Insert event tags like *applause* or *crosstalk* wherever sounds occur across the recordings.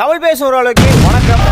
தமிழ் பேசும் பேசுகிறவர்களுக்கு வணக்கம்.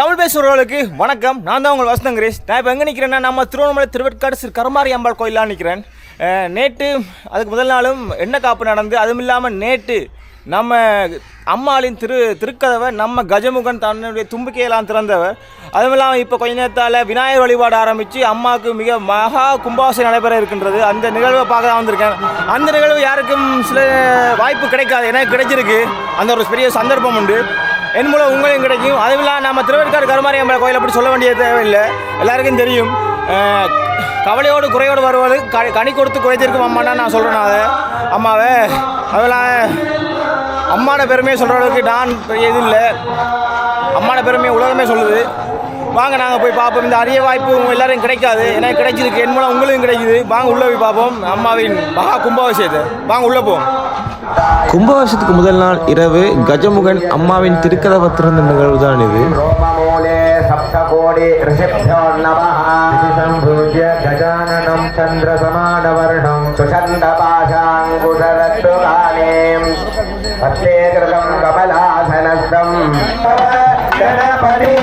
தமிழ் பேசுகிறவர்களுக்கு வணக்கம். நான் தான் உங்கள் வசந்தம் கிரேஸ் நான் இப்போ எங்கே நிற்கிறேன்னா நம்ம திருவண்ணாமலை திருவெட்காடு ஸ்ரீ கருமாரி அம்பாள் கோயிலாக நிற்கிறேன். நேற்று அதுக்கு முதல் நாளும் எண்ணெய் காப்பு நடந்து அதுவும் இல்லாமல் நேற்று நம்ம அம்மாளின் திரு திருக்கதவை நம்ம கஜமுகன் தன்னுடைய தும்பிக்கையெல்லாம் திறந்தவர். அதுவும் இல்லாமல் இப்போ கொஞ்ச நேரத்தால் விநாயகர் வழிபாடு ஆரம்பித்து அம்மாவுக்கு மிக மகா கும்பாசை நடைபெற இருக்கின்றது. அந்த நிகழ்வை பார்க்க தான் வந்திருக்கேன். அந்த நிகழ்வு யாருக்கும் சில வாய்ப்பு கிடைக்காது. எனக்கு கிடைச்சிருக்கு. அந்த ஒரு பெரிய சந்தர்ப்பம் உண்டு. என் மூலம் உங்களையும் கிடைக்கும். அதுவும் நம்ம திருவேற்காடு கருமாரி அம்மன் கோயில் அப்படி சொல்ல வேண்டிய தேவையில்லை. எல்லாருக்கும் தெரியும். கவலையோடு குறையோடு வருவது க கனி கொடுத்து குறைத்திருக்கும் அம்மானா நான் சொல்கிறேன் அதை. அம்மாவை அதெல்லாம் அம்மாவோட பெருமையை சொல்கிற அளவுக்கு நான் இது இல்லை. அம்மாவோட பெருமையை உலகமே சொல்லுது. வாங்க நாங்கள் போய் பார்ப்போம் இந்த அரிய வாய்ப்பு உங்க எல்லாரும் கிடைக்காது எனக்கு கிடைச்சிருக்கு என் மூலம் உங்களுக்கும் கிடைக்குது வாங்க உள்ளே போய் பார்ப்போம் அம்மாவின் மகா கும்பாபிஷேகத்தை வாங்க உள்ளே போவோம் கும்பாபிஷேகத்துக்கு முதல் நாள் இரவு கஜமுகன் அம்மாவின் திருக்கதவை திறந்த நிகழ்வு தான் இது रोममूले सप्तकोटि ऋषिभ्यो नमः सम्भूज्य गजाननं चन्द्रसमानवर्णं सुषण्डपाशाङ्कुशरत्तुकानीं हस्ते कृतं कमलासनस्थं गणपति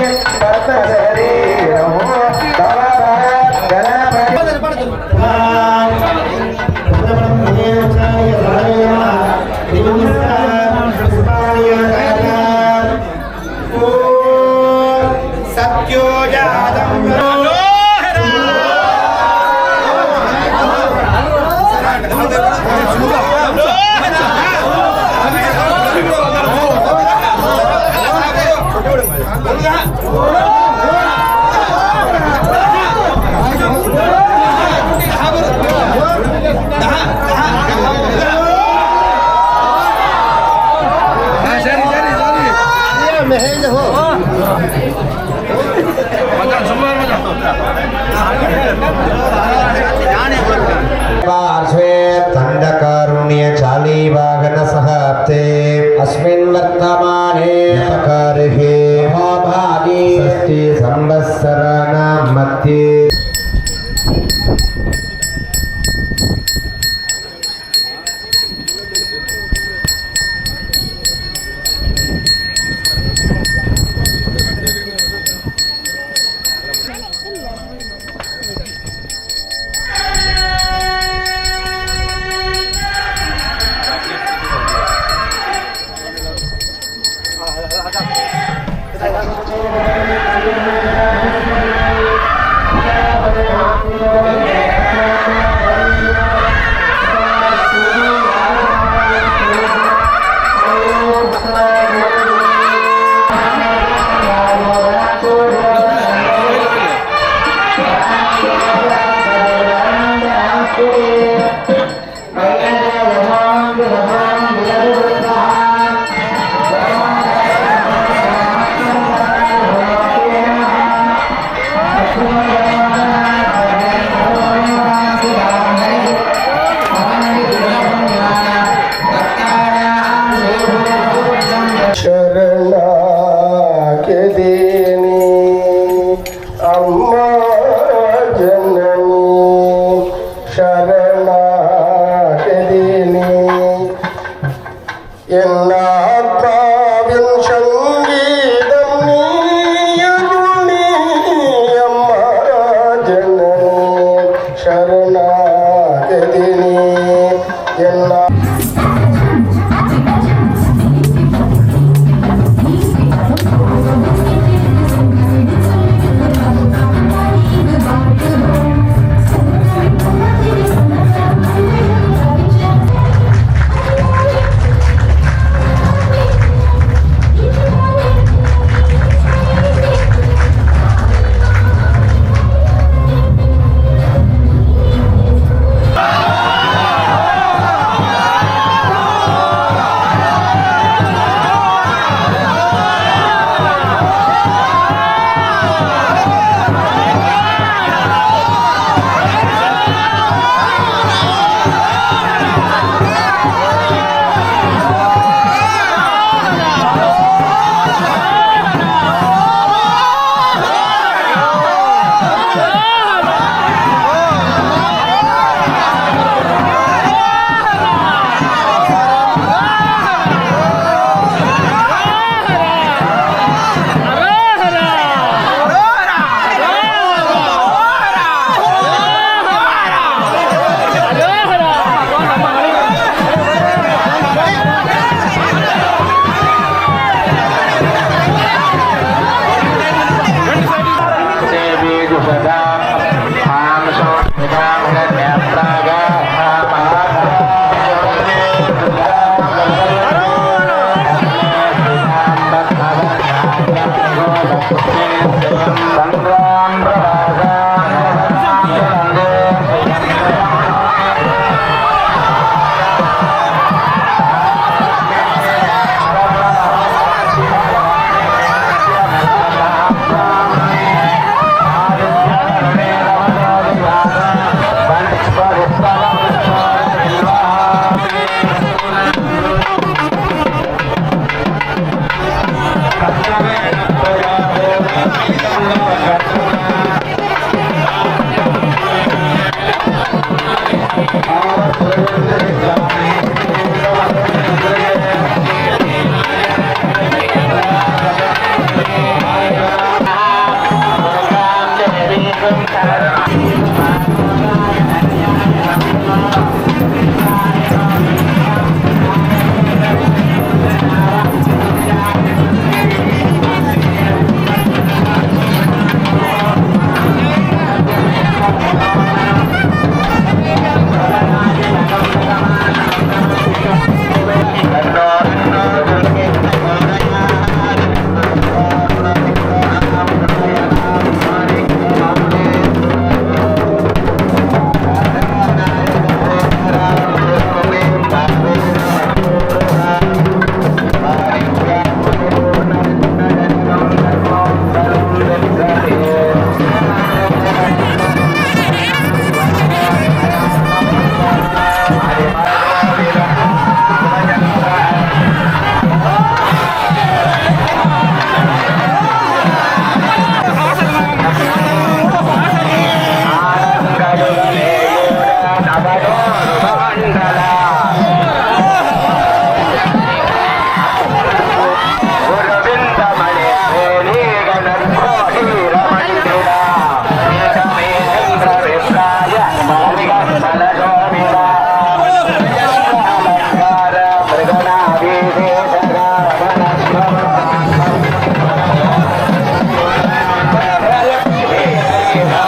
என் าเลยนะ *laughs* Amen.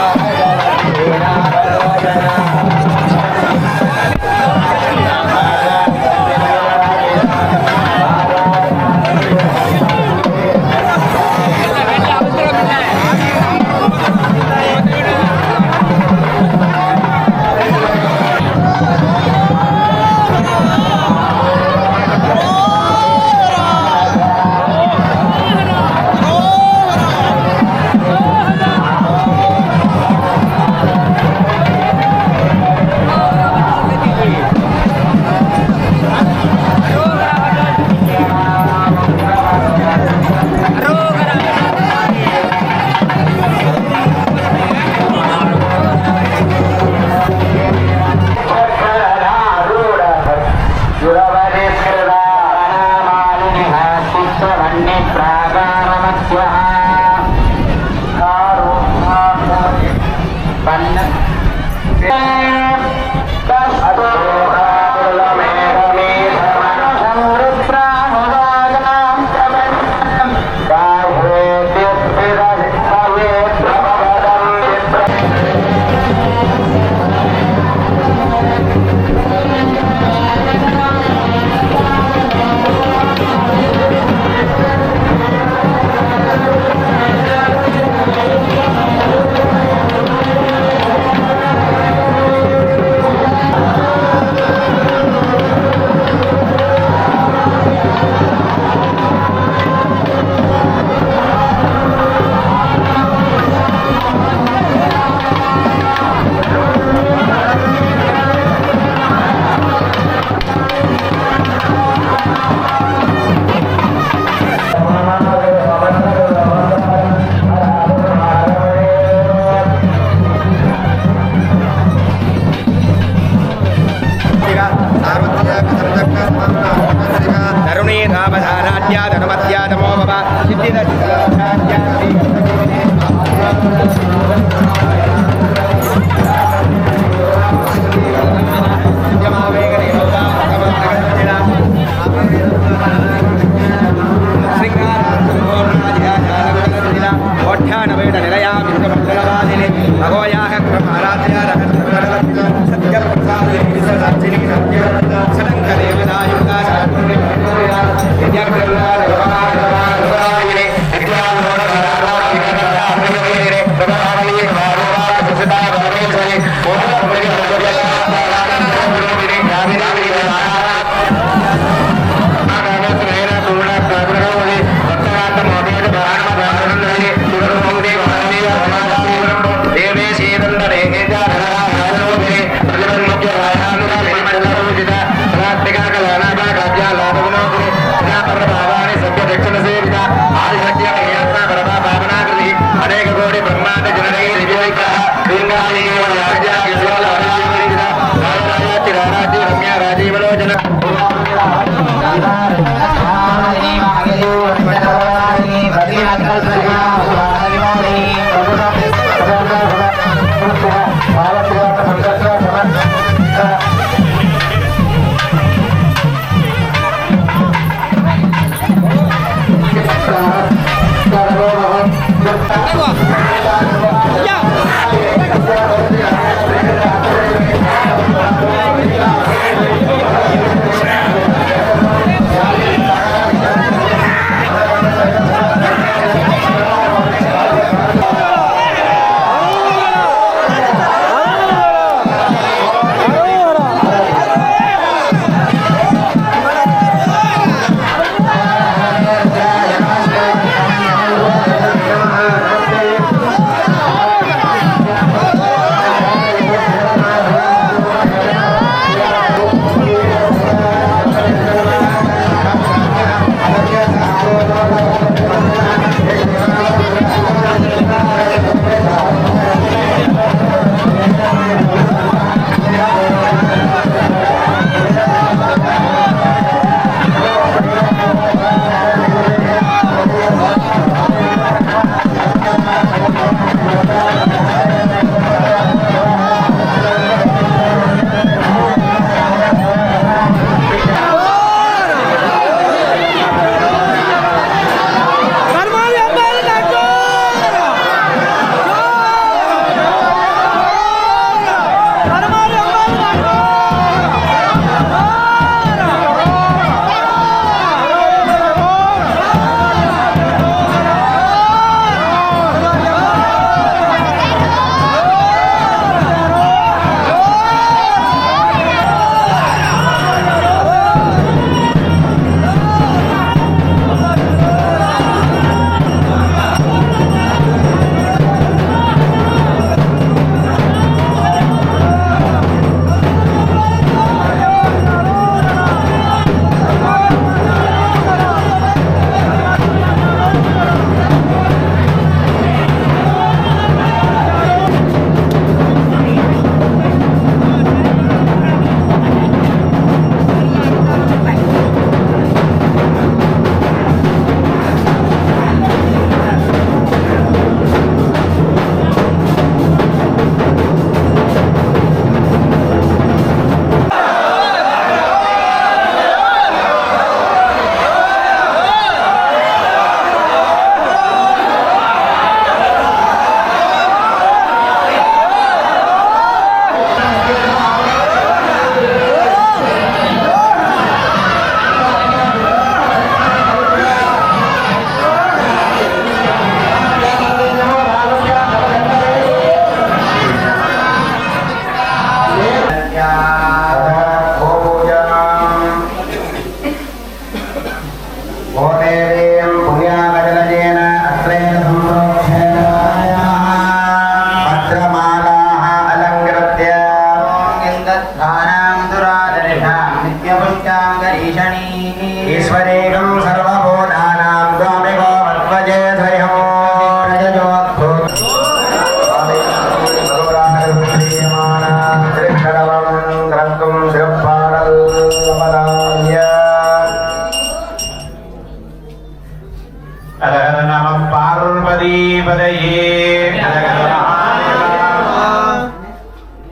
ஹரஹர நம பார்வதீபதையே.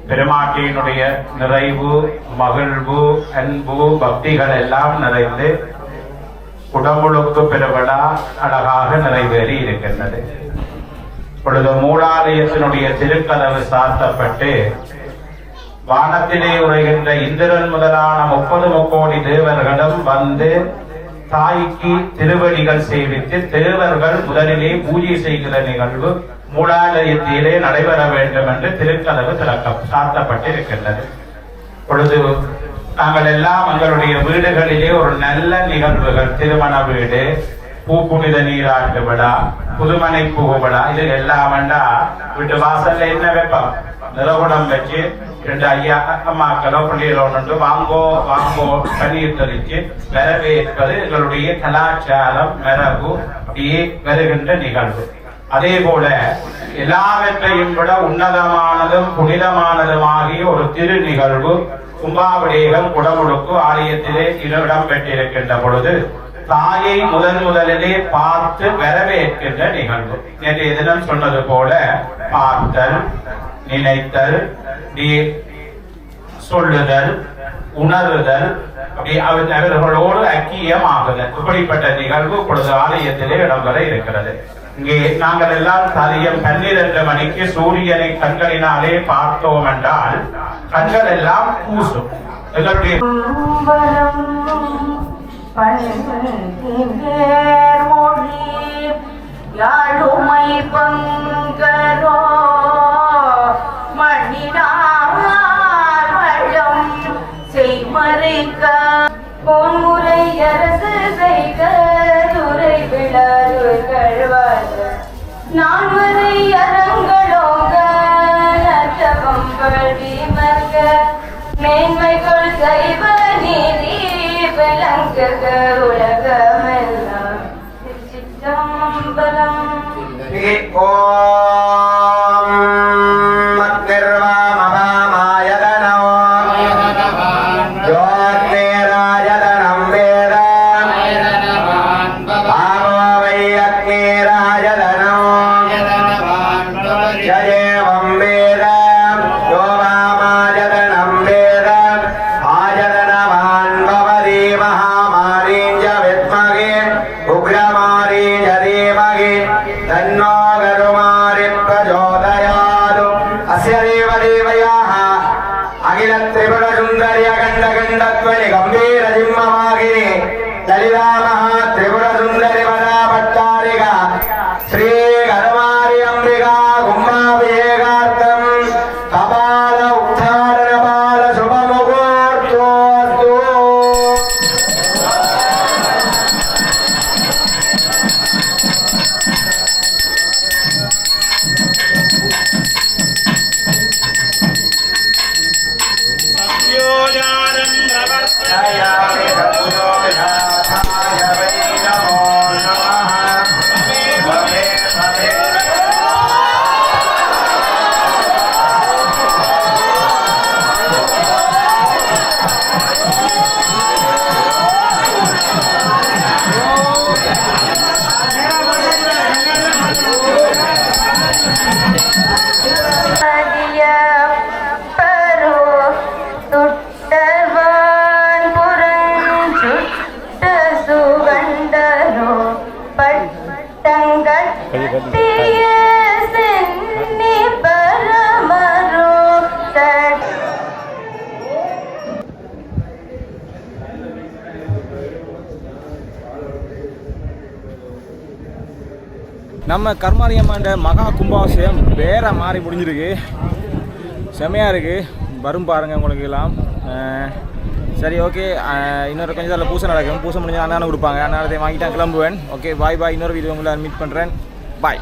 பெருமாட்டியினுடைய நிறைவு மகிழ்வு அன்பு பக்திகள் எல்லாம் நிறைந்து உடம்புழுக்கு பெருவிழா அழகாக நிறைவேறி இருக்கின்றது பொழுது மூலாலயத்தினுடைய திருக்கதவு சாத்தப்பட்டு வானத்திலே உரைகின்ற இந்திரன் முதலான முப்பது முக்கோடி தேவர்களும் வந்து தாய்க்கு திருவடிகள் சேவித்து தேவர்கள் முதலிலே பூஜை செய்கிற நிகழ்வு மூலாலயத்திலே நடைபெற வேண்டும் என்று திருக்கதவு திறக்க சாத்தப்பட்டிருக்கின்றது பொழுது நாங்கள் எல்லாம் எங்களுடைய வீடுகளிலே ஒரு நல்ல நிகழ்வுகள். திருமண வீடு பூப்புனித நீராட்டு விழா புதுமனை பூ விழா இது எல்லாம் வேண்டா வீட்டு வாசல்ல என்ன வைப்போம்? நிலகுடம் வச்சு ரெண்டு ஐயா அம்மாக்களோ பிள்ளைகளோ ஒன்று வாங்கோ வாங்கோ கண்ணீர் தெளித்து வரவேற்பது எங்களுடைய கலாச்சாரம் மரபு வருகின்ற நிகழ்வு. அதே போல எல்லாவற்றையும் விட உன்னதமானதும் புனிதமானதுமாகிய ஒரு திரு நிகழ்வு கும்பாபிடேகம் குடமுழுக்கு ஆலயத்திலே இடம் பெற்றிருக்கின்ற பொழுது தாயை முதன் முதலிலே பார்த்து வரவேற்கின்ற நிகழ்வு. நேற்றைய தினம் சொன்னது போல பார்த்தல் நினைத்தல் நீ- சொல்லுதல் உணருதல் அப்படி அவர் அவர்களோடு ஐக்கியமாகுதல். இப்படிப்பட்ட நிகழ்வு இப்பொழுது ஆலயத்திலே இடம்பெற இருக்கிறது. இங்கே நாங்கள் எல்லாம் சதியம் பன்னிரண்டு மணிக்கு சூரியனை கண்களினாலே பார்த்தோம் என்றால் கண்கள் எல்லாம் பூசும். எங்களுடைய அம்பலம் மொழி யாழுமை பங்கரோ மணினார் செய்மறைக்க பொன்முறை அரசு செய்க துறை விழாறு கழ்வார் நான் നിനക്കത് ഓ நம்ம கர்மாரியம்மாண்ட மகா கும்பாபிஷேகம் வேற மாறி முடிஞ்சிருக்கு. செமையாக இருக்குது வரும் பாருங்க உங்களுக்கு எல்லாம். சரி ஓகே இன்னொரு கொஞ்சம் அதில் பூசை நடக்கும். பூசை முடிஞ்சு அண்ணானு கொடுப்பாங்க. அண்ணானத்தை வாங்கிட்டு கிளம்புவேன். ஓகே பாய் பாய் இன்னொரு வீடியோ உங்களை மீட் பண்ணுறேன் பாய்